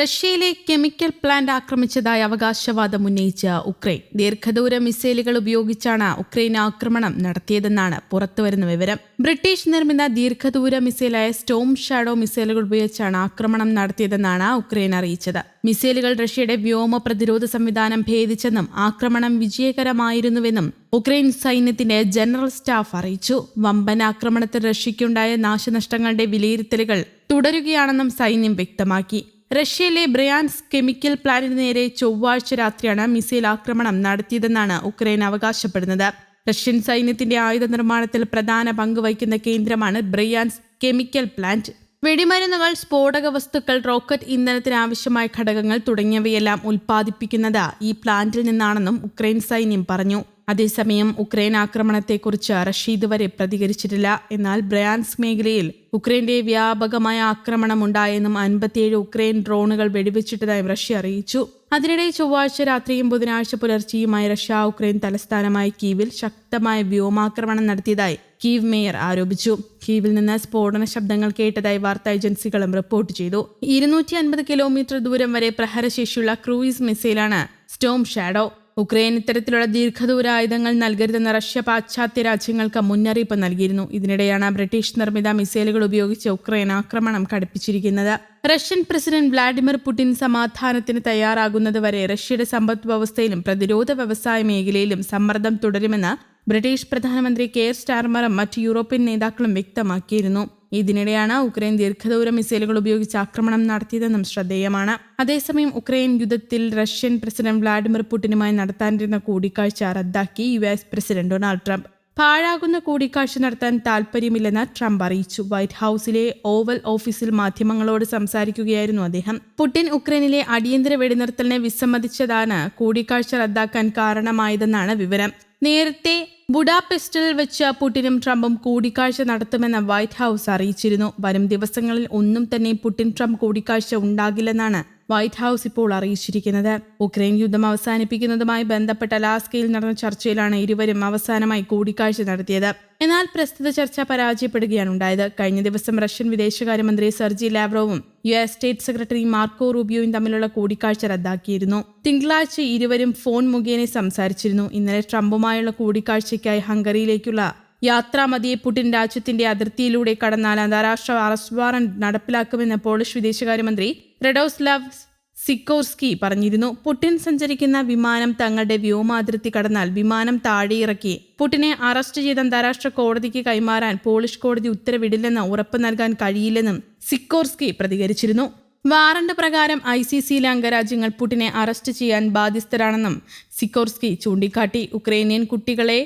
റഷ്യയിലെ chemical plant ആക്രമിച്ചതായി അവകാശവാദം ഉന്നയിച്ച ഉക്രൈൻ. ദീർഘദൂര മിസൈലുകൾ ഉപയോഗിച്ചാണ് ഉക്രൈൻ ആക്രമണം നടത്തിയതെന്നാണ് പുറത്തുവരുന്ന വിവരം. ബ്രിട്ടീഷ് നിർമ്മിത ദീർഘദൂര മിസൈലായ സ്റ്റോം ഷാഡോ മിസൈലുകൾ ഉപയോഗിച്ചാണ് ആക്രമണം നടത്തിയതെന്നാണ് ഉക്രൈൻ അറിയിച്ചത്. മിസൈലുകൾ റഷ്യയുടെ വ്യോമ പ്രതിരോധ സംവിധാനം ഭേദിച്ചെന്നും ആക്രമണം വിജയകരമായിരുന്നുവെന്നും ഉക്രൈൻ സൈന്യത്തിന്റെ ജനറൽ സ്റ്റാഫ് അറിയിച്ചു. വമ്പൻ ആക്രമണത്തിൽ റഷ്യയ്ക്കുണ്ടായ നാശനഷ്ടങ്ങളുടെ വിലയിരുത്തലുകൾ തുടരുകയാണെന്നും സൈന്യം വ്യക്തമാക്കി. റഷ്യയിലെ ബ്രയാൻസ് കെമിക്കൽ പ്ലാന്റിന് നേരെ ചൊവ്വാഴ്ച രാത്രിയാണ് മിസൈൽ ആക്രമണം നടത്തിയതെന്നാണ് ഉക്രൈൻ അവകാശപ്പെടുന്നത്. റഷ്യൻ സൈന്യത്തിന്റെ ആയുധ നിർമ്മാണത്തിൽ പ്രധാന പങ്ക് വഹിക്കുന്ന കേന്ദ്രമാണ് ബ്രയാൻസ് കെമിക്കൽ പ്ലാന്റ്. വെടിമരുന്നുകൾ സ്ഫോടക വസ്തുക്കൾ റോക്കറ്റ് ഇന്ധനത്തിനാവശ്യമായ ഘടകങ്ങൾ തുടങ്ങിയവയെല്ലാം ഉൽപ്പാദിപ്പിക്കുന്നത് ഈ പ്ലാന്റിൽ നിന്നാണെന്നും ഉക്രൈൻ സൈന്യം പറഞ്ഞു. അതേസമയം ഉക്രൈൻ ആക്രമണത്തെക്കുറിച്ച് റഷ്യ ഇതുവരെ പ്രതികരിച്ചിട്ടില്ല. എന്നാൽ ബ്രയാൻസ് മേഖലയിൽ ഉക്രൈന്റെ വ്യാപകമായ ആക്രമണം ഉണ്ടായെന്നും അൻപത്തിയേഴ് ഉക്രൈൻ ഡ്രോണുകൾ വെടിവെച്ചിട്ടതായും റഷ്യ അറിയിച്ചു. അതിനിടെ ചൊവ്വാഴ്ച രാത്രിയും ബുധനാഴ്ച പുലർച്ചെയുമായി റഷ്യ ഉക്രൈൻ തലസ്ഥാനമായ കീവിൽ ശക്തമായ വ്യോമാക്രമണം നടത്തിയതായി കീവ് മേയർ ആരോപിച്ചു. കീവിൽ നിന്ന് സ്ഫോടന ശബ്ദങ്ങൾ കേട്ടതായി വാർത്താ ഏജൻസികളും റിപ്പോർട്ട് ചെയ്തു. ഇരുന്നൂറ്റി അൻപത് കിലോമീറ്റർ ദൂരം വരെ പ്രഹരശേഷിയുള്ള ക്രൂയിസ് മിസൈലാണ് സ്റ്റോം ഷാഡോ. ഉക്രൈൻ ഇത്തരത്തിലുള്ള ദീർഘദൂര ആയുധങ്ങൾ നൽകരുതെന്ന റഷ്യ പാശ്ചാത്യ രാജ്യങ്ങൾക്ക് മുന്നറിയിപ്പ് നൽകിയിരുന്നു. ഇതിനിടെയാണ് ബ്രിട്ടീഷ് നിർമ്മിത മിസൈലുകൾ ഉപയോഗിച്ച് ഉക്രൈൻ ആക്രമണം കടുപ്പിച്ചിരിക്കുന്നത്. റഷ്യൻ പ്രസിഡന്റ് വ്ളാഡിമിർ പുടിൻ സമാധാനത്തിന് തയ്യാറാകുന്നതുവരെ റഷ്യയുടെ സമ്പദ് വ്യവസ്ഥയിലും പ്രതിരോധ വ്യവസായ മേഖലയിലും സമ്മർദ്ദം തുടരുമെന്ന് ബ്രിട്ടീഷ് പ്രധാനമന്ത്രി കെയർ സ്റ്റാർമറും മറ്റ് യൂറോപ്യൻ നേതാക്കളും വ്യക്തമാക്കിയിരുന്നു. ഇതിനിടെയാണ് ഉക്രൈൻ ദീർഘദൂര മിസൈലുകൾ ഉപയോഗിച്ച് ആക്രമണം നടത്തിയതെന്നും ശ്രദ്ധേയമാണ്. അതേസമയം ഉക്രൈൻ യുദ്ധത്തിൽ റഷ്യൻ പ്രസിഡന്റ് വ്ളാഡിമിർ പുടിനുമായി നടത്താനിരുന്ന കൂടിക്കാഴ്ച റദ്ദാക്കി U S president Donald Trump. പാഴാകുന്ന കൂടിക്കാഴ്ച നടത്താൻ താൽപര്യമില്ലെന്ന് ട്രംപ് അറിയിച്ചു. വൈറ്റ് ഹൌസിലെ ഓവൽ ഓഫീസിൽ മാധ്യമങ്ങളോട് സംസാരിക്കുകയായിരുന്നു അദ്ദേഹം. പുടിൻ ഉക്രൈനിലെ അടിയന്തര വെടിനിർത്തലിനെ വിസമ്മതിച്ചതാണ് കൂടിക്കാഴ്ച റദ്ദാക്കാൻ കാരണമായതെന്നാണ് വിവരം. നേരത്തെ ബുഡാപെസ്റ്റിൽ വെച്ച് പുടിനും ട്രംപും കൂടിക്കാഴ്ച നടത്തുമെന്ന് വൈറ്റ് ഹൌസ് അറിയിച്ചിരുന്നു. വരും ദിവസങ്ങളിൽ ഒന്നും തന്നെ പുടിൻ ട്രംപ് കൂടിക്കാഴ്ച ഉണ്ടാകില്ലെന്നാണ് വൈറ്റ് ഹൌസ് ഇപ്പോൾ അറിയിച്ചിരിക്കുന്നത്. ഉക്രൈൻ യുദ്ധം അവസാനിപ്പിക്കുന്നതുമായി ബന്ധപ്പെട്ട അലാസ്കയിൽ നടന്ന ചർച്ചയിലാണ് ഇരുവരും അവസാനമായി കൂടിക്കാഴ്ച നടത്തിയത്. എന്നാൽ പ്രസ്തുത ചർച്ച പരാജയപ്പെടുകയാണ് ഉണ്ടായത്. കഴിഞ്ഞ ദിവസം റഷ്യൻ വിദേശകാര്യമന്ത്രി Sergei ലാവ്രോവും U S state secretary Marco റൂബിയോയും തമ്മിലുള്ള കൂടിക്കാഴ്ച റദ്ദാക്കിയിരുന്നു. തിങ്കളാഴ്ച ഇരുവരും ഫോൺ മുഖേന സംസാരിച്ചിരുന്നു. ഇന്നലെ ട്രംപുമായുള്ള കൂടിക്കാഴ്ചയ്ക്കായി ഹംഗറിയിലേക്കുള്ള യാത്രാമതിയെ പുടിൻ രാജ്യത്തിന്റെ അതിർത്തിയിലൂടെ കടന്നാൽ അന്താരാഷ്ട്ര അറസ്റ്റ് വാറന്റ് നടപ്പിലാക്കുമെന്ന് പോളിഷ് വിദേശകാര്യമന്ത്രി റെഡോസ്ലാവ് സിക്കോർസ്കി പറഞ്ഞിരുന്നു. പുടിൻ സഞ്ചരിക്കുന്ന വിമാനം തങ്ങളുടെ വ്യോമാതിർത്തി കടന്നാൽ വിമാനം താഴെയിറക്കി. പുടിനെ അറസ്റ്റ് ചെയ്ത് അന്താരാഷ്ട്ര കോടതിക്ക് കൈമാറാൻ പോളിഷ് കോടതി ഉത്തരവിടില്ലെന്ന് ഉറപ്പ് നൽകാൻ കഴിയില്ലെന്നും സിക്കോർസ്കി പ്രതികരിച്ചിരുന്നു. വാറണ്ട് പ്രകാരം ഐ സി സിയിലെ അംഗരാജ്യങ്ങൾ പുടിനെ അറസ്റ്റ് ചെയ്യാൻ ബാധ്യസ്ഥരാണെന്നും സിക്കോർസ്കി ചൂണ്ടിക്കാട്ടി. ഉക്രൈനിയൻ കുട്ടികളെ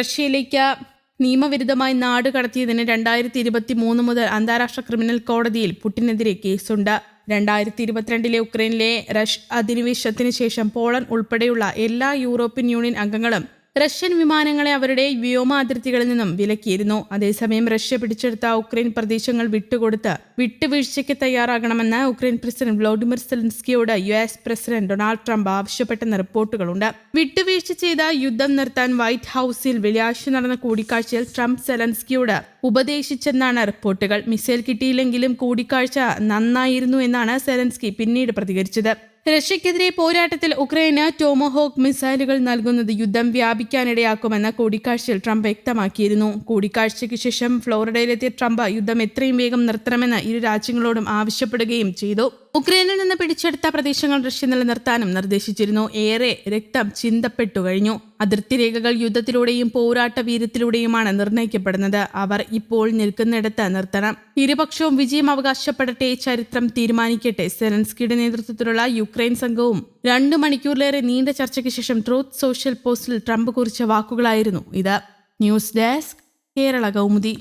റഷ്യയിലേക്ക് നിയമവിരുദ്ധമായി നാട് കടത്തിയതിന് രണ്ടായിരത്തി ഇരുപത്തി മൂന്ന് മുതൽ അന്താരാഷ്ട്ര ക്രിമിനൽ കോടതിയിൽ പുട്ടിനെതിരെ കേസുണ്ട്. രണ്ടായിരത്തി ഇരുപത്തിരണ്ടിലെ ഉക്രൈനിലെ റഷ് അധിനിവേശത്തിന് ശേഷം പോളണ്ട് ഉൾപ്പെടെയുള്ള എല്ലാ യൂറോപ്യൻ യൂണിയൻ അംഗങ്ങളും റഷ്യൻ വിമാനങ്ങളെ അവരുടെ വ്യോമ അതിർത്തികളിൽ നിന്നും വിലക്കിയിരുന്നു. അതേസമയം റഷ്യ പിടിച്ചെടുത്ത ഉക്രൈൻ പ്രദേശങ്ങൾ വിട്ടുകൊടുത്ത് വിട്ടുവീഴ്ചയ്ക്ക് തയ്യാറാകണമെന്ന് Ukraine president Volodymyr സെലൻസ്കിയോട് U S president Donald Trump ആവശ്യപ്പെട്ടെന്ന റിപ്പോർട്ടുകളുണ്ട്. വിട്ടുവീഴ്ച ചെയ്ത യുദ്ധം നിർത്താൻ വൈറ്റ് ഹൌസിൽ വെള്ളിയാഴ്ച നടന്ന കൂടിക്കാഴ്ചയിൽ ട്രംപ് സെലൻസ്കിയോട് ഉപദേശിച്ചെന്നാണ് റിപ്പോർട്ടുകൾ. മിസൈൽ കിട്ടിയില്ലെങ്കിലും കൂടിക്കാഴ്ച നന്നായിരുന്നു എന്നാണ് സെലൻസ്കി പിന്നീട് പ്രതികരിച്ചത്. റഷ്യക്കെതിരെ പോരാട്ടത്തിൽ ഉക്രൈന് ടോമോഹോക്ക് മിസൈലുകൾ നൽകുന്നത് യുദ്ധം വ്യാപിക്കാനിടയാക്കുമെന്ന് കൂടിക്കാഴ്ചയിൽ ട്രംപ് വ്യക്തമാക്കിയിരുന്നു. കൂടിക്കാഴ്ചയ്ക്ക് ശേഷം ഫ്ലോറിഡയിലെത്തിയ ട്രംപ് യുദ്ധം എത്രയും വേഗം നിർത്തണമെന്ന് ഇരു രാജ്യങ്ങളോടും ആവശ്യപ്പെടുകയും ചെയ്തു. ഉക്രൈനിൽ നിന്ന് പിടിച്ചെടുത്ത പ്രദേശങ്ങൾ റഷ്യ നിലനിർത്താനും നിർദ്ദേശിച്ചിരുന്നു. ഏറെ രക്തം ചിന്തപ്പെട്ടു കഴിഞ്ഞു. അതിർത്തി രേഖകൾ യുദ്ധത്തിലൂടെയും പോരാട്ട വീരത്തിലൂടെയുമാണ് നിർണയിക്കപ്പെടുന്നത്. അവർ ഇപ്പോൾ നിൽക്കുന്നിടത്ത് നിർത്തണം. ഇരുപക്ഷവും വിജയം അവകാശപ്പെടട്ടെ ചരിത്രം തീരുമാനിക്കട്ടെ സെലൻസ്കിയുടെ നേതൃത്വത്തിലുള്ള യുക്രൈൻ സംഘവും രണ്ടു മണിക്കൂറിലേറെ നീണ്ട ചർച്ചയ്ക്ക് ശേഷം ട്രൂത്ത് സോഷ്യൽ പോസ്റ്റിൽ ട്രംപ് കുറിച്ച വാക്കുകളായിരുന്നു ഇത്. News desk Kerala Kaumudi.